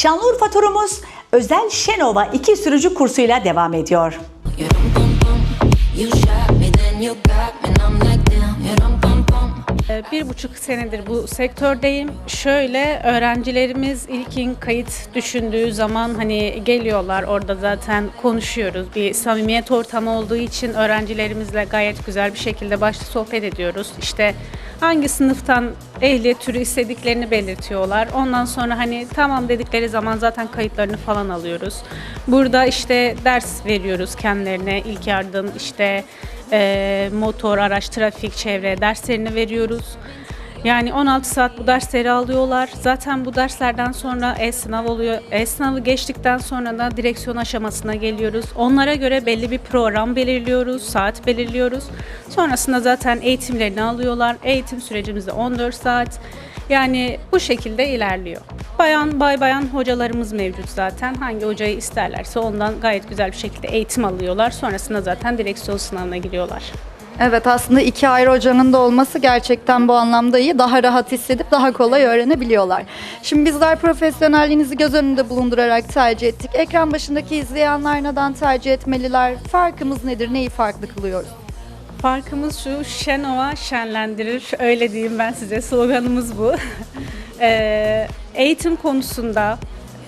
Şanlıurfa turumuz özel Şenova 2 sürücü kursuyla devam ediyor. Bir buçuk senedir bu sektördeyim. Şöyle öğrencilerimiz ilkin kayıt düşündüğü zaman hani geliyorlar orada zaten konuşuyoruz. Bir samimiyet ortamı olduğu için öğrencilerimizle gayet güzel bir şekilde başta sohbet ediyoruz. İşte hangi sınıftan ehliyet türü istediklerini belirtiyorlar. Ondan sonra hani tamam dedikleri zaman zaten kayıtlarını falan alıyoruz. Burada işte ders veriyoruz kendilerine ilk yardım işte e, motor, araç, trafik, çevre derslerini veriyoruz. Yani 16 saat bu dersleri alıyorlar. Zaten bu derslerden sonra e-sınav oluyor. E-sınavı geçtikten sonra da direksiyon aşamasına geliyoruz. Onlara göre belli bir program belirliyoruz, saat belirliyoruz. Sonrasında zaten eğitimlerini alıyorlar. Eğitim sürecimizde 14 saat. Yani bu şekilde ilerliyor. Bayan bay bayan hocalarımız mevcut zaten. Hangi hocayı isterlerse ondan gayet güzel bir şekilde eğitim alıyorlar. Sonrasında zaten direksiyon sınavına giriyorlar. Evet aslında iki ayrı hocanın da olması gerçekten bu anlamda iyi. Daha rahat hissedip daha kolay öğrenebiliyorlar. Şimdi bizler profesyonelliğinizi göz önünde bulundurarak tercih ettik. Ekran başındaki izleyenler neden tercih etmeliler? Farkımız nedir? Neyi farklı kılıyoruz? Farkımız şu, Şenova şenlendirir. Öyle diyeyim ben size. Sloganımız bu. Ee, eğitim konusunda,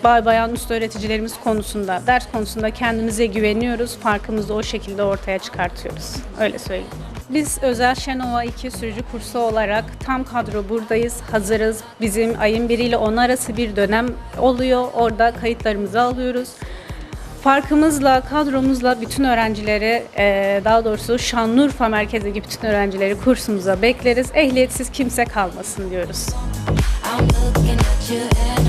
bay bayan üst öğreticilerimiz konusunda, ders konusunda kendimize güveniyoruz. Farkımızı o şekilde ortaya çıkartıyoruz. Öyle söyleyeyim. Biz özel Şenova 2 sürücü kursu olarak tam kadro buradayız, hazırız. Bizim ayın 1 ile 10 arası bir dönem oluyor. Orada kayıtlarımızı alıyoruz. Farkımızla, kadromuzla bütün öğrencileri, e, daha doğrusu Şanlıurfa merkezdeki bütün öğrencileri kursumuza bekleriz. Ehliyetsiz kimse kalmasın diyoruz. I'm looking at you